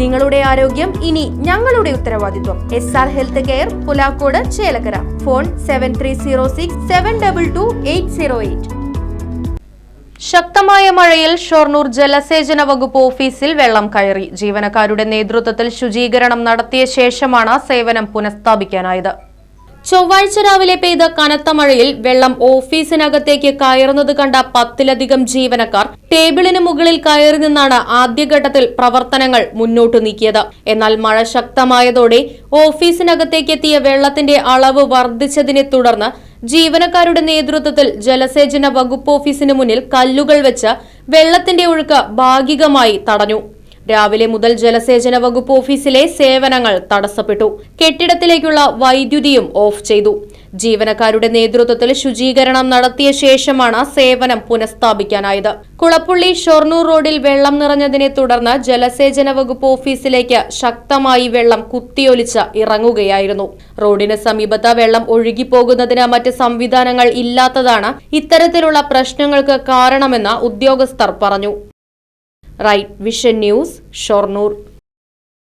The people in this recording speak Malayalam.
നിങ്ങളുടെ ആരോഗ്യം ഇനി ഞങ്ങളുടെ ഉത്തരവാദിത്വം. S R health care Pulakode Chelakkara. Phone seven three zero six seven double two eight zero eight ശക്തമായ മഴയിൽ ഷൊർണൂർ ജലസേചന വകുപ്പ് ഓഫീസിൽ വെള്ളം കയറി. ജീവനക്കാരുടെ നേതൃത്വത്തിൽ ശുചീകരണം നടത്തിയ ശേഷമാണ് സേവനം പുനഃസ്ഥാപിക്കാനായത്. ചൊവ്വാഴ്ച രാവിലെ പെയ്ത കനത്ത മഴയിൽ വെള്ളം ഓഫീസിനകത്തേക്ക് കയറുന്നത് കണ്ട പത്തിലധികം ജീവനക്കാർ ടേബിളിന് മുകളിൽ കയറി നിന്നാണ് ആദ്യഘട്ടത്തിൽ പ്രവർത്തനങ്ങൾ മുന്നോട്ട് നീക്കിയത്. എന്നാൽ മഴ ശക്തമായതോടെ ഓഫീസിനകത്തേക്ക് എത്തിയ വെള്ളത്തിന്റെ അളവ് വർദ്ധിച്ചതിനെ തുടർന്ന് ജീവനക്കാരുടെ നേതൃത്വത്തിൽ ജലസേചന വകുപ്പ് ഓഫീസിന് മുന്നിൽ കല്ലുകൾ വെച്ച് വെള്ളത്തിന്റെ ഒഴുക്ക് ഭാഗികമായി തടഞ്ഞു. രാവിലെ മുതൽ ജലസേചന വകുപ്പ് ഓഫീസിലെ സേവനങ്ങൾ തടസ്സപ്പെട്ടു. കെട്ടിടത്തിലേക്കുള്ള വൈദ്യുതിയും ഓഫ് ചെയ്തു. ജീവനക്കാരുടെ നേതൃത്വത്തിൽ ശുചീകരണം നടത്തിയ ശേഷമാണ് സേവനം പുനഃസ്ഥാപിക്കാനായത്. കുളപ്പുള്ളി ഷൊർണൂർ റോഡിൽ വെള്ളം നിറഞ്ഞതിനെ തുടർന്ന് ജലസേചന വകുപ്പ് ഓഫീസിലേക്ക് ശക്തമായി വെള്ളം കുത്തിയൊലിച്ച് ഇറങ്ങുകയായിരുന്നു. റോഡിന് സമീപത്ത് വെള്ളം ഒഴുകിപ്പോകുന്നതിന് മറ്റ് സംവിധാനങ്ങൾ ഇല്ലാത്തതാണ് ഇത്തരത്തിലുള്ള പ്രശ്നങ്ങൾക്ക് കാരണമെന്ന് ഉദ്യോഗസ്ഥർ പറഞ്ഞു. Right vision news Shoranur